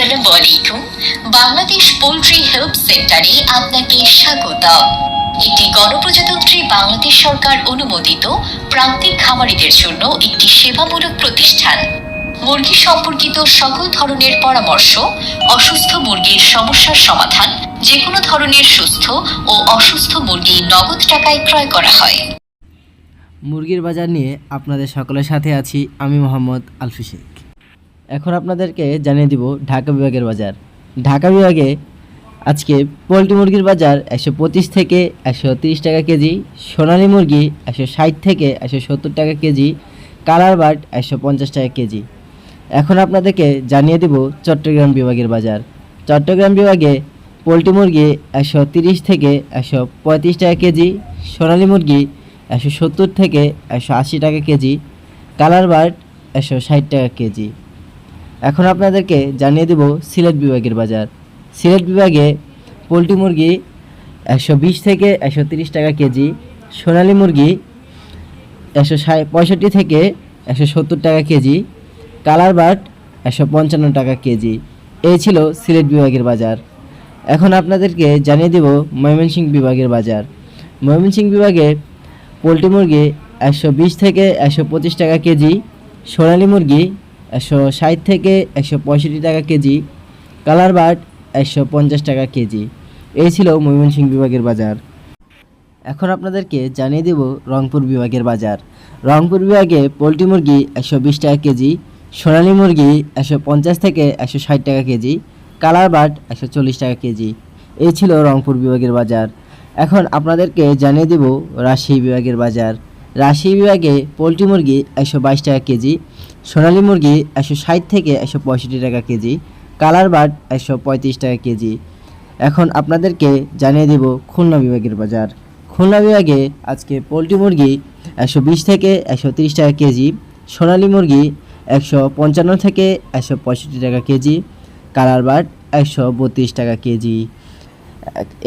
আসসালামু আলাইকুম। Bangladesh poultry help সেন্টারে আপনাকে স্বাগত এটি গণপ্রজাতন্ত্রী বাংলাদেশ সরকার অনুমোদিত প্রান্তিক খামারিদের জন্য একটি সেবামূলক প্রতিষ্ঠান। মুরগি সম্পর্কিত সকল ধরনের পরামর্শ, অসুস্থ মুরগির সমস্যার সমাধান যে কোনো ধরনের সুস্থ ও অসুস্থ মুরগি নগদ টাকায় ক্রয় করা হয়। মুরগির বাজার নিয়ে আপনাদের সকলের সাথে আছি আমি মোহাম্মদ আলফি শেখ এখন আপনাদেরকে জানিয়ে দিব ঢাকা বিভাগের বাজার। ঢাকা বিভাগে আজকে পোলট্রি মুরগির বাজার একশো পঁচিশ থেকে একশো তিরিশ টাকা কেজি, সোনালী মুরগি একশো ষাট থেকে একশো সত্তর টাকা কেজি, কালার বার্ড একশো পঞ্চাশ টাকা কেজি। এখন আপনাদেরকে জানিয়ে দেব চট্টগ্রাম বিভাগের বাজার। চট্টগ্রাম বিভাগে পোলট্রি মুরগি একশো তিরিশ থেকে একশো পঁয়ত্রিশ টাকা কেজি, সোনালী মুরগি একশো সত্তর থেকে একশো আশি টাকা কেজি, কালার বার্ড একশো ষাট টাকা কেজি। এখন আপনাদেরকে জানিয়ে দেব সিলেট বিভাগের বাজার। সিলেট বিভাগে পোলট্রি মুরগি একশো বিশ থেকে একশো তিরিশ টাকা কেজি, সোনালি মুরগি একশো ষাট, পঁয়ষট্টি থেকে একশো সত্তর টাকা কেজি, কালার বাট একশো পঞ্চান্ন টাকা কেজি। এই ছিল সিলেট বিভাগের বাজার। এখন আপনাদেরকে জানিয়ে দেব ময়মনসিংহ বিভাগের বাজার। ময়মনসিংহ বিভাগে পোলট্রি মুরগি একশো বিশ থেকে একশো পঁচিশ টাকা কেজি, সোনালি মুরগি একশো ষাট থেকে একশো পঁয়ষট্টি টাকা কেজি, কালার বাট একশো পঞ্চাশ টাকা কেজি। এই ছিল ময়মনসিংহ বিভাগের বাজার। এখন আপনাদেরকে জানিয়ে দেব রংপুর বিভাগের বাজার। রংপুর বিভাগে পোলট্রি মুরগি একশো বিশ টাকা কেজি, সোনালী মুরগি একশো পঞ্চাশ থেকে একশো ষাট টাকা কেজি, কালার বাট একশো চল্লিশ টাকা কেজি। এই ছিল রংপুর বিভাগের বাজার। এখন আপনাদেরকে জানিয়ে দেব রাজশাহী বিভাগের বাজার। রাজশাহী বিভাগে পোলট্রি মুরগি একশো বাইশ টাকা কেজি, সোনালী মুরগি একশো ষাট থেকে একশো পঁয়ষট্টি টাকা কেজি, কালার বাট একশো পঁয়ত্রিশ টাকা কেজি। এখন আপনাদেরকে জানিয়ে দেব খুলনা বিভাগের বাজার। খুলনা বিভাগে আজকে পোলট্রি মুরগি একশো বিশ থেকে একশো তিরিশ টাকা কেজি, সোনালী মুরগি একশো পঞ্চান্ন থেকে একশো পঁয়ষট্টি টাকা কেজি, কালার বাট একশো বত্রিশ টাকা কেজি।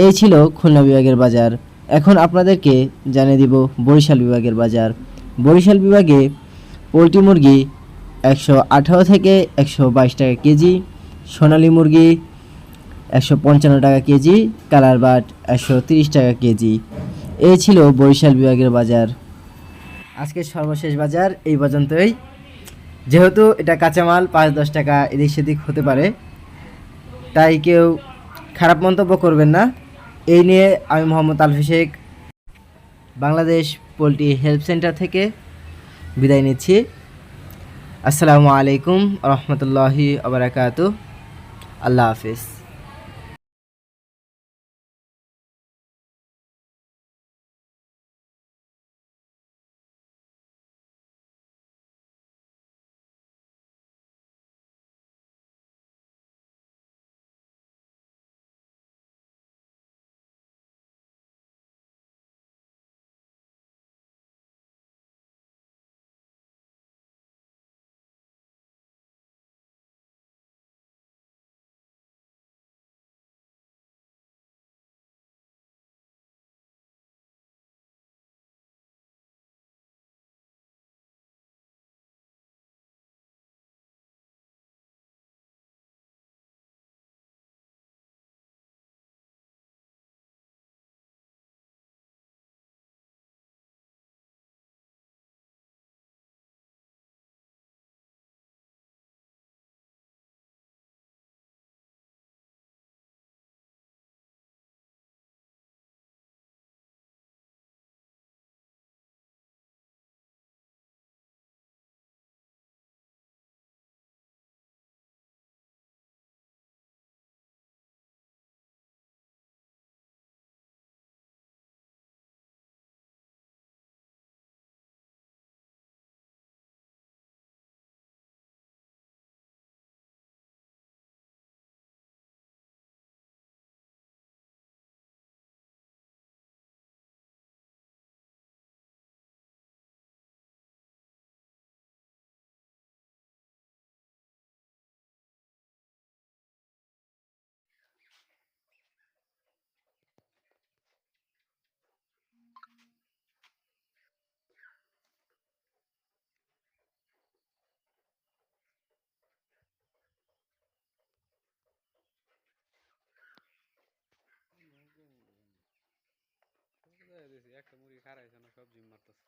এই ছিল খুলনা বিভাগের বাজার। এখন আপনাদেরকে জানিয়ে দিব বরিশাল বিভাগের বাজার। বরিশাল বিভাগে পোলট্রি মুরগি একশো আঠারো থেকে একশো বাইশ টাকা কেজি, সোনালী মুরগি একশো পঞ্চান্ন টাকা কেজি, কালার বাট একশো তিরিশ টাকা কেজি। এই ছিল বরিশাল বিভাগের বাজার। আজকের সর্বশেষ বাজার এই পর্যন্তই। যেহেতু এটা কাঁচামাল, পাঁচ দশ টাকা এদিক সেদিক হতে পারে, তাই কেউ খারাপ মন্তব্য করবেন না। এই নিয়ে আমি Mohammad Alfi Sheikh, Bangladesh poultry help centre থেকে বিদায় নিচ্ছি। আসসালামু আলাইকুম রহমতুল্লাহি আবরাকাতু আল্লাহ হাফিজ। একটা মুরগি খারাইছে না সব জিম মারতেছে।